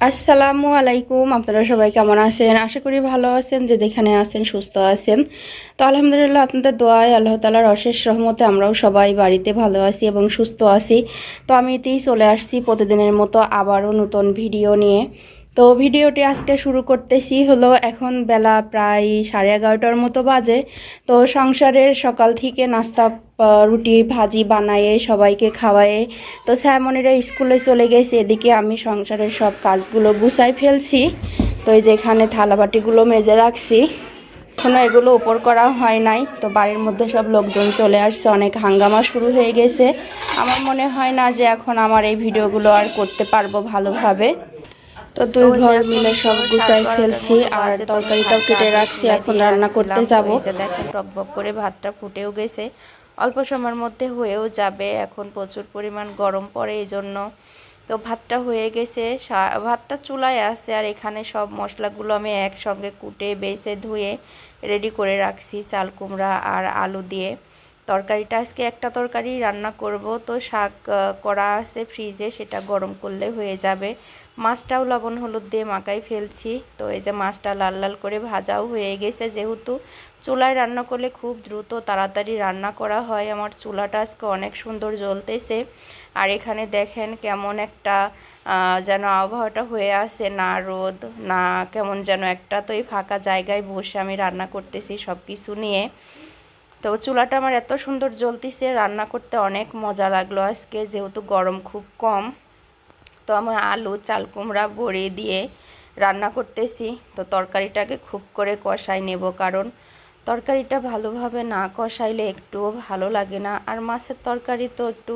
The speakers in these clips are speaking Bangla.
আসসালামু আলাইকুম, আপনারা সবাই কেমন আছেন? আশা করি ভালো আছেন, যে যেখানে আছেন, সুস্থ আছেন। তো আলহামদুলিল্লাহ, আপনাদের দোয়ায় আল্লাহ তালার অশেষ রহমতে আমরাও সবাই বাড়িতে ভালো আছি এবং সুস্থ আছি। তো আমি এতেই চলে আসছি প্রতিদিনের মতো আবারও নতুন ভিডিও নিয়ে। তো ভিডিওটি আজকে শুরু করতেছি হলো এখন বেলা প্রায় সাড়ে এগারোটার মতো বাজে। তো সংসারের সকাল থেকে নাস্তা রুটি, ভাজি বানায়ে সবাইকে খাওয়ায়ে তো স্যামনিরা স্কুলে চলে গেছে। এদিকে আমি সংসারের সব কাজগুলো গুছাই ফেলছি। তো এই যে এখানে থালাবাটিগুলো মেজে রাখছি। এখনও এগুলো উপর করা হয় নাই। তো বাড়ির মধ্যে সব লোকজন চলে আসছে। অনেক হাঙ্গামা শুরু হয়ে গেছে। আমার মনে হয় না যে এখন আমার এই ভিডিওগুলো আর করতে পারব ভালোভাবে। তো দুই ঘর মিলে সব গুছাই ফেলছি আর তরকারিটাও কেটে রাখছি এখন রান্না করতে যাব। দেখেন টকবক করে ভাতটা ফুটেও গেছে। অল্প সময়ের মধ্যে হয়েও যাবে এখন প্রচুর পরিমাণ গরম পড়ে এই জন্য। তো ভাতটা হয়ে গেছে ভাতটা চুলায় আছে আর এখানে সব মশলাগুলো আমি একসঙ্গে কুটে বেছে ধুয়ে রেডি করে রাখছি চাল কুমড়া আর আলু দিয়ে। তরকারিটা, আজকে একটা তরকারি রান্না করব। তো শাক করা আছে ফ্রিজে সেটা গরম করলে হয়ে যাবে। মাছটাও লবণ, হলুদ দিয়ে মাখাই ফেলছি। তো এই যে মাছটা লাল লাল করে ভাজাও হয়ে গেছে, যেহেতু চুলায় রান্না করলে খুব দ্রুত তাড়াতাড়ি রান্না করা হয়। আমার চুলাটা আজকে অনেক সুন্দর জ্বলতেছে। আর এখানে দেখেন কেমন একটা যেন আবহাওয়াটা হয়ে আছে, না রোদ, না কেমন যেন একটা, তো এই ফাঁকা জায়গায় বসে আমি রান্না করতেছি সব কিছু নিয়ে। তো চুলাটা আমার এত সুন্দর জ্বলতিছে, রান্না করতে অনেক মজা লাগল আজকে, যেহেতু গরম খুব কম। তো আমার আলু, চাল কুমড়া বড়ি দিয়ে রান্না করতেছি। তো তরকারিটাকে খুব করে কষাই নেব, কারণ তরকারিটা ভালোভাবে না কষাইলে একটুও ভালো লাগে না। আর মাছের তরকারি তো একটু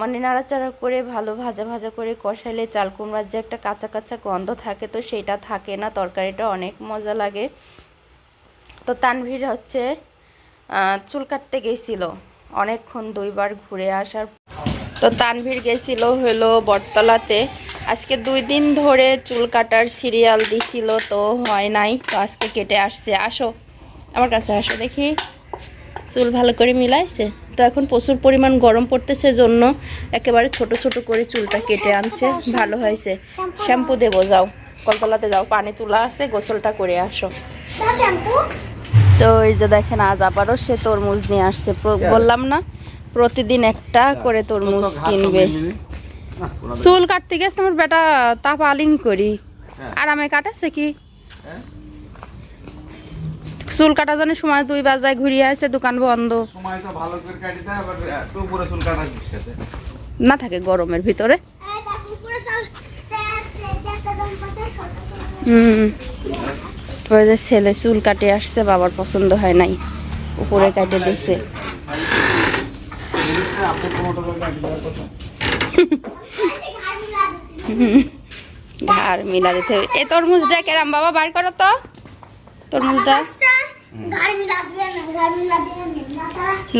মানে নাড়াচাড়া করে ভালো ভাজা ভাজা করে কষাইলে চাল কুমড়ার যে একটা কাঁচা কাঁচা গন্ধ থাকে, তো সেটা থাকে না, তরকারিটা অনেক মজা লাগে। তো তানভীর হচ্ছে চুল কাটতে গেছিল। অনেকক্ষণ দুইবার ঘুরে আসার তো তানভীর গেছিল হলো বটতলাতে। আজকে দুই দিন ধরে চুল কাটার সিরিয়াল দিছিল, তো হয় নাই, তো আজকে কেটে আসছে। আসো, আমার কাছে আসো দেখি। চুল ভালো করে মিলাইছে? তো এখন প্রচুর পরিমাণ গরম পড়তেছে জন্য একেবারে ছোট ছোট করে চুলটা কেটে আনছে, ভালো হয়েছে। শ্যাম্পু দেবো, যাও। কলতলাতে যাও, পানি তোলা আছে, গোসলটা করে আসো। তো এই যে দেখেন আজ আবারও সে তরমুজ নিয়ে আসছে বললাম না প্রতিদিন একটা করে তরমুজ কিনবে চুল কাটতে গেছে তোমার বেটা তা পালিং করি আর আমি কাটাচ্ছে কি চুল কাটা জানে সময় দুই বাজায় ঘুরিয়ে আছে দোকান বন্ধ সময়টা ভালো করে কাটিতে আবার একটু উপরে চুল কাটা দিস না থাকে গরমের ভিতরে হুম ওই যে ছেলে চুল কাটে আসছে, বাবার পছন্দ হয় নাই। উপরে কাটে দিছে। ঘাড় মিলা দিতে এ তরমুজটা কেরাম বাবা, বার করো তো। তরমুজটা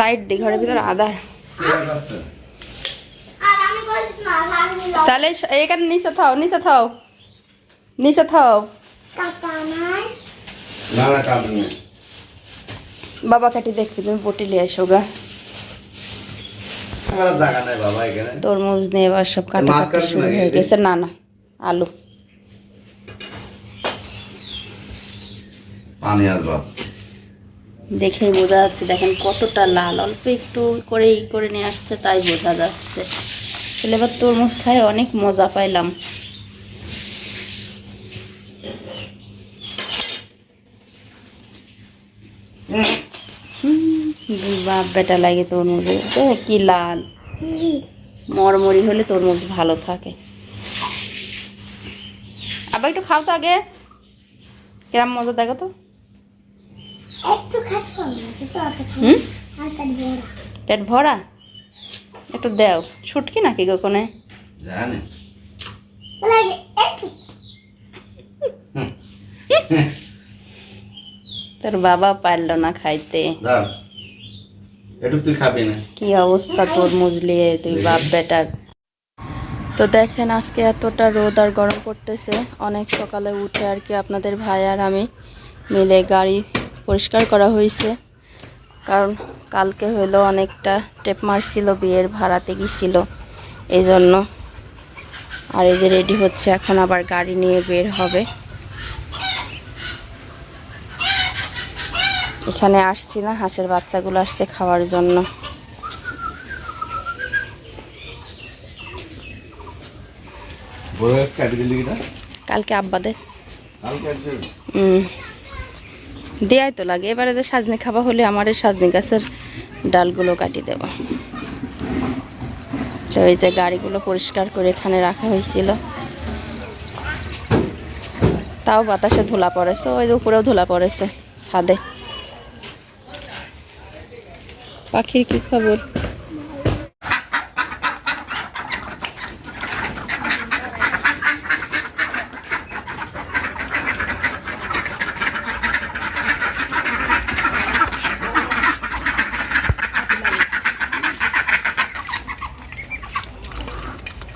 লাইট দি, ঘরের ভিতরে আধার। তাহলে এখানে নিচে থাও নিচে থাও। নিচে থাও। না না কাটুন না বাবা কাটি দেখতে তুমি বটি লিয়ে এসো গা। তরমুজ নিয়ে এবার সব কাটা শুরু হয়ে গেছে। না না আলু। পানি আসবা। দেখেই বোঝা যাচ্ছে দেখেন কতটা লাল। অল্প একটু করে ই করে নিয়ে আসছে তাই বোঝা যাচ্ছে। তাহলে এবার তরমুজ খায় অনেক মজা পাইলাম হুম, দুই বাপ বেটা লাগে তরমুজে কি লাল। মরমরি হলে তরমুজ ভালো থাকে। আবার একটু খাও তো আগে। কিরম মজা দেখো তো। পেট ভরা। একটু দেও। ছুটকি নাকি গো কোনে জানি তোর বাবা পারল না খাইতে। ধর একটু তুই খাবি না। কি অবস্থা তোর মুজলিয়ে তুই বাপ বেটার। তো দেখেন আজকে এতটা রোদ আর গরম পড়তেছে অনেক সকালে উঠে আর কি আপনাদের ভাই আর আমি মিলে গাড়ি পরিষ্কার করা হয়েছে। কারণ কালকে হইল অনেকটা টেপ মারছিল বিয়ের ভাড়াতে গিয়েছিল। এই জন্য আর এই যে রেডি হচ্ছে এখন আবার গাড়ি নিয়ে বের হবে। এখানে আসছি না হাঁসের বাচ্চাগুলো আসছে খাওয়ার জন্য। কালকে আব্বাদের। দেয়াই তো লাগে। এবারে সাজনি খাওয়া হলে আমার সাজনি গাছের ডালগুলো কাটি দেবো। তো এই যে গাড়িগুলো পরিষ্কার করে এখানে রাখা হয়েছিল। তাও বাতাসে ধুলা পড়েছে ওই যে উপরেও ধুলা পড়েছে ছাদে। পাখির কি খবর?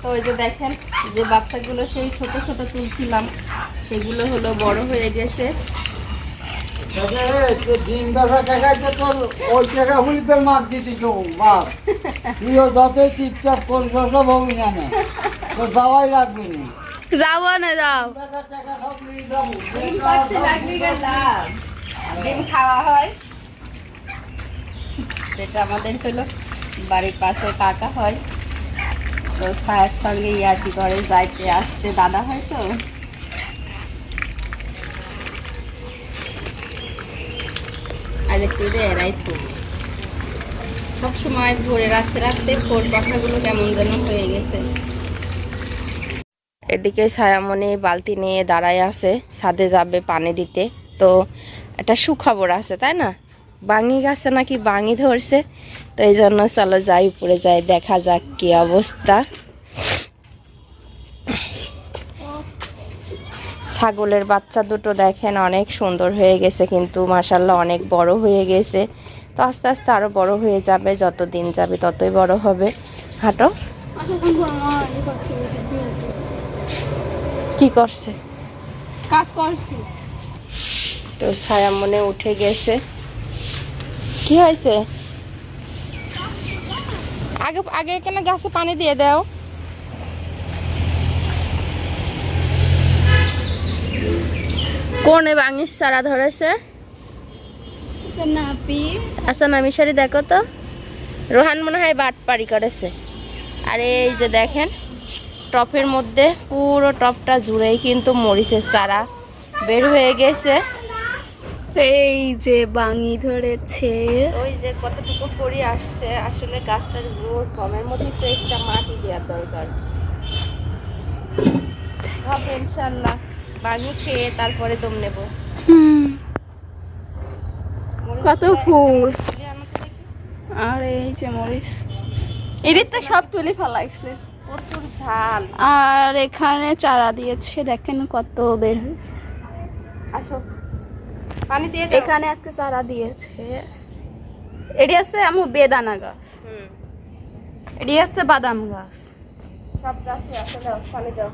ওই যে দেখেন, যে বাচ্চাগুলো সেই ছোট ছোট তুলছিলাম, সেগুলো হলো বড় হয়ে গেছে। ডিম তোর ওই টাকা হলি তোর মাপ দিতি তো বাপ। তুইও যতই চুপচাপ করছ সব হবি না না। তো যাওয়াই লাগবে না। যাব না যাও। ডিম খাওয়া হয়। যেটা আমাদের হলো বাড়ির পাশে কাকা হয়। তো ছায়ের সঙ্গে ইয়ার্কি করে যাইতে আসতে দাদা হয় তো। এরাই সবসময় ভরে রাখতে রাখতে ভোর পাখাগুলো কেমন যেন হয়ে গেছে। এদিকে ছায়ামণি বালতি নিয়ে দাঁড়ায় আছে, ছাদে যাবে পানি দিতে। তো একটা সুখবর আছে, তাই না? বাঙি গাছে নাকি বাঙি ধরছে, তো এই জন্য চলো যাই, উপরে যাই, দেখা যাক কি অবস্থা। ছাগলের বাচ্চা দুটো দেখেন অনেক সুন্দর হয়ে গেছে কিন্তু মাসাল্লাহ অনেক বড় হয়ে গেছে। তো আস্তে আস্তে আরও বড় হয়ে যাবে যত দিন যাবে ততই বড় হবে। হাঁটো। কি করছে? কাজ করছি। তো ছায়া মনে উঠে গেছে। কি হয়েছে? আগে আগে এখানে গাছে পানি দিয়ে দাও। কোন বাঙির চারা ধরেছে? নাপি আচ্ছা নামিসারি দেখো তো। রোহান মনে হয় বাট পারি করেছে। আর এই যে দেখেন টপের মধ্যে পুরো টপটা জুড়েই কিন্তু মরিচের চারা বের হয়ে গেছে। এই যে বাঙি ধরেছে। ওই যে কতটুকু পরি আসছে আসলে গাছটার জোর কমের মধ্যে তো এক্সট্রা মাটি দেওয়ার দরকার। হবে ইনশাল্লাহ। বাঙি খেয়ে তারপরে দম নেব। কত ফুল। আর এই যে মরিচ। এদের তো সব তুলে ফেলাইছে প্রচুর ঝাল। আর এখানে চারা দিয়েছে দেখেন কত বের হয়েছে। আসো। পানি দিয়ে এখানে আজকে চারা দিয়েছে। এটি আছে আমার বেদানা গাছ। হুম। এটি আছে বাদাম গাছ। সব গাছে আসে দাও পানি দাও।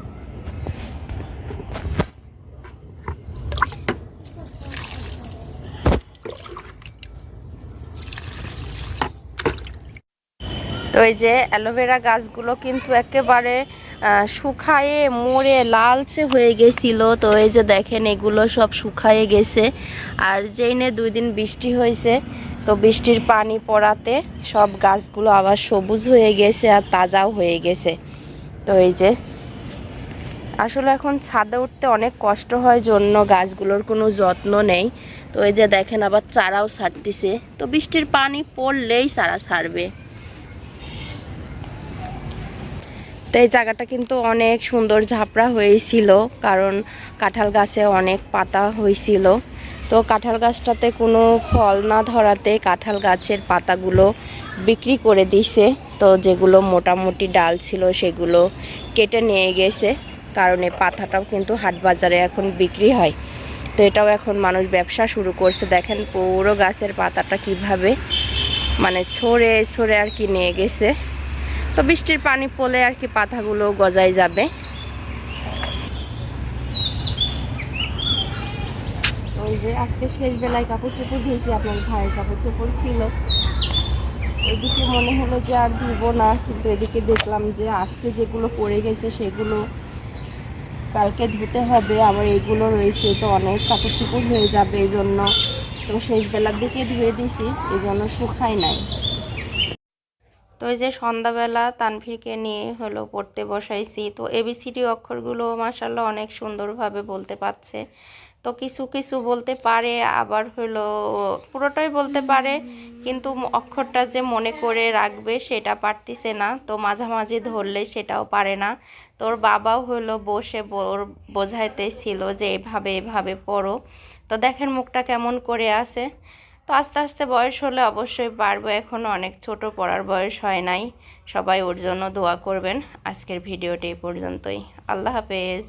এই যে অ্যালোভেরা গাছগুলো কিন্তু একেবারে শুকায়ে মরে লালচে হয়ে গেছিল। তো এই যে দেখেন, এগুলো সব শুকায়ে গেছে। আর যেই নে দুই দিন বৃষ্টি হয়েছে, তো বৃষ্টির পানি পড়াতে সব গাছগুলো আবার সবুজ হয়ে গেছে আর তাজাও হয়ে গেছে। তো এই যে, আসলে এখন ছাদে উঠতে অনেক কষ্ট হয়, জন্য গাছগুলোর কোনো যত্ন নেই। তো এই যে দেখেন, আবার চারাও ছাড়তিছে। তো বৃষ্টির পানি পড়লেই চারা ছাড়বে। তো এই জায়গাটা কিন্তু অনেক সুন্দর ঝাপড়া হয়েছিল, কারণ কাঁঠাল গাছে অনেক পাতা হয়েছিল। তো কাঁঠাল গাছটাতে কোনো ফল না ধরাতে কাঁঠাল গাছের পাতাগুলো বিক্রি করে দিছে। তো যেগুলো মোটামুটি ডাল ছিল সেগুলো কেটে নিয়ে গেছে, কারণ এই পাতাটাও কিন্তু হাট বাজারে এখন বিক্রি হয়। তো এটাও এখন মানুষ ব্যবসা শুরু করছে। দেখেন পুরো গাছের পাতাটা কীভাবে মানে ছড়ে ছড়ে আর কি নিয়ে গেছে। তো বৃষ্টির পানি পড়লে আর কি পাতাগুলো গজায় যাবে। ওই যে আজকে শেষ বেলায় কাপড় চোপড় ধুয়েছি, আপনার ভাইয়ের কাপড় চোপড় ছিল। এদিকে মনে হলো যে আর দিব না, কিন্তু এদিকে দেখলাম যে আজকে যেগুলো পড়ে গেছে সেগুলো কালকে ধুতে হবে, আবার এগুলো রয়েছে তো অনেক কাপড় চোপড় হয়ে যাবে এই জন্য তো শেষ বেলার দিকে ধুয়ে দিছি এই জন্য শুকাই নাই। তো এই যে সন্ধ্যাবেলা তানভীরকে নিয়ে হলো পড়তে বসাইছি। তো এবিসিডি অক্ষরগুলো মাসাল্লাহ অনেক সুন্দরভাবে বলতে পারছে। তো কিছু কিছু বলতে পারে, আবার হলো পুরোটাই বলতে পারে, কিন্তু অক্ষরটা যে মনে করে রাখবে সেটা পারতিছে না। তো মাঝামাঝি ধরলে সেটাও পারে না। তোর বাবাও হলো বসে বোঝাইতেছিল যে এভাবে এভাবে পড়ো। তো দেখেন মুখটা কেমন করে আছে। তো আস্তে আস্তে বয়স হলে অবশ্যই পারব। এখনও অনেক ছোট, পড়ার বয়স হয় নাই। সবাই ওর জন্য দোয়া করবেন। আজকের ভিডিওটি এই পর্যন্তই। আল্লাহ হাফেজ।